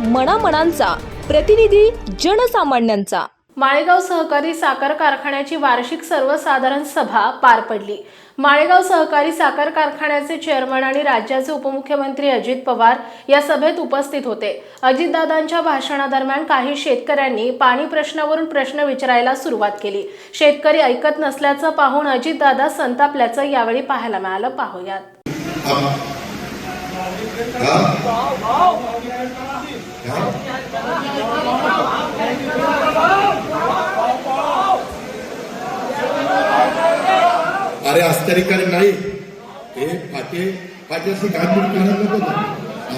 मनामनांचा प्रतिनिधी जनसामान्यांचा. माळेगाव सहकारी साखर कारखान्याची वार्षिक सर्वसाधारण सभा पार पडली. माळेगाव सहकारी साखर कारखान्याचे चेअरमन आणि राज्याचे उपमुख्यमंत्री अजित पवार या सभेत उपस्थित होते. अजितदादांच्या भाषणादरम्यान काही शेतकऱ्यांनी पाणी प्रश्नावरून प्रश्न विचारायला सुरुवात केली. शेतकरी ऐकत नसल्याचं पाहून अजितदादा संतापल्याचं यावेळी पाहायला मिळालं. पाहूयात. अरे आस्तरिकाने नाही. हे पाट्याशी काय म्हणून करायला नको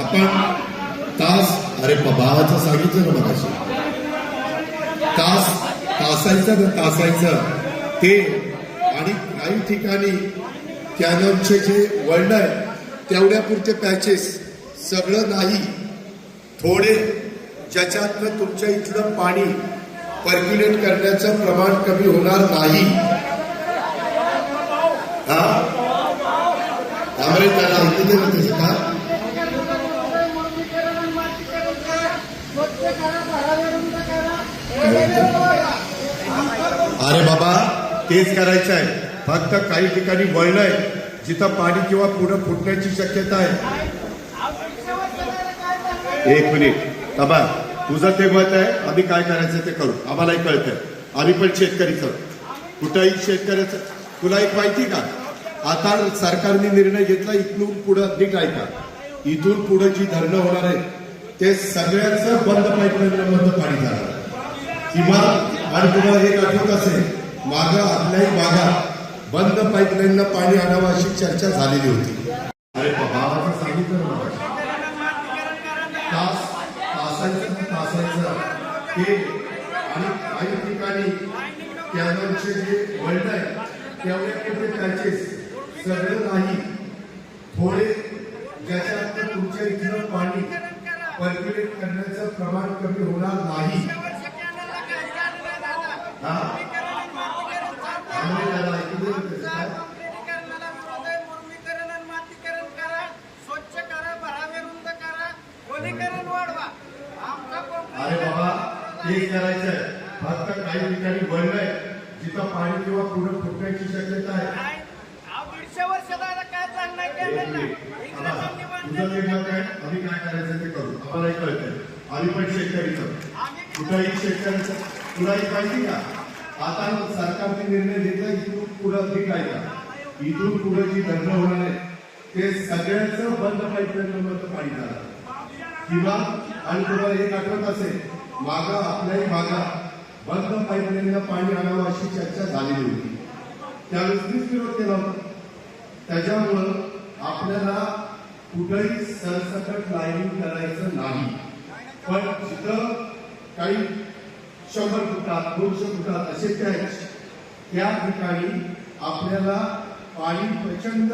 आपण तास अरे भावाचं सांगितलं ना मगाशी. तास तासायचं ना तासायचं. ते आणि काही ठिकाणी कॅनॉनचे जे वळण आहे तेवढ्यापुरते पॅचेस सगळं नाही. थोडे ज्याच्यातनं तुमच्या इथलं पाणी पर्क्युलेट करण्याचं प्रमाण कमी होणार नाही. हा? त्यामुळे त्याला ऐकू दे ना का? अरे बाबा तेच करायचं आहे फक्त काही ठिकाणी वळण आहे जिथं पाणी किंवा पुढं फुटण्याची शक्यता आहे. एक मिनिट. तबा तुझं ते मत आहे. आम्ही काय करायचं ते करू. आम्हालाही कळतंय. आम्ही पण शेतकरीच करू. कुठंही शेतकऱ्याचं तुला एक माहिती का? आता सरकारने निर्णय घेतला इथून पुढं नीट ऐका. इथून पुढं जी धरणं होणार आहे ते सगळ्यांचं बंद पाईपलाईन बंद पाणी जाणार किंवा आणि तुम्हाला एक आठवत असेल. मागं आपल्याही भागात बंद पाईपलाईनला पाणी आणावं अशी चर्चा झालेली होती. अरे बाबाचं सांगितलं तास तासायचं ते तासायचं ते आणि काही ठिकाणी त्यावरचे जे वळण आहे तेवढ्या कुठे पॅचेस सगळं नाही. थोडे ज्याच्यात तुमच्या इथलं पाणी पर्क्युलेट करण्याचं प्रमाण कमी होणार नाही. हा. अरे बाबा तेच करायचंय. फक्त काही ठिकाणी आहे. जिथं पाणी किंवा पुढे फुटण्याची शक्यता आहे. आम्ही काय करायचं ते करू. आम्हालाही कळतंय. आम्ही पण शेतकरीच कुठंही शेतकऱ्याचं तुला एक माहिती का? आता सरकारने निर्णय घेतला इथून पुढं ठीक आहे का? इथून पुढे जी धरणं होणार आहे ते सगळ्यांचं बंद पाईपलाईन पाणी झालं. किंवा आणि तुम्हाला एक आठवत असेल मागा आपल्याही मागा बंद पाईपलाईनला पाणी आणावं अशी चर्चा झालेली होती. त्यावेळेस मीच विरोध केला होता. त्याच्यामुळं आपल्याला कुठंही सरसकट लाईनिंग करायचं नाही. पण जिथं काही शंभर फुटात दोनशे फुटात असे पॅच त्या ठिकाणी आपल्याला पाणी प्रचंड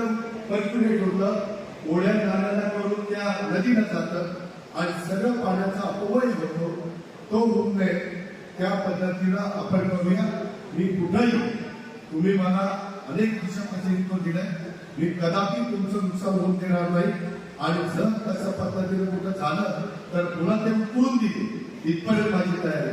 पर्क्युलेट होतं. ओढ्या नाल्याला करून त्या नदीला जातं आणि सगळं पाण्याचा अपव्यय होतो. तो होऊ नये त्या पद्धतीला आपण करूया मी कुठंही तुम्ही मला अनेक वर्षापासून तो दिलाय. मी कदापि तुमचं नुकसान होऊन देणार नाही. आणि जर तशा पद्धतीने कुठं झालं तर पुन्हा ते उकळून दिले इथपर्यंत माझी तयारी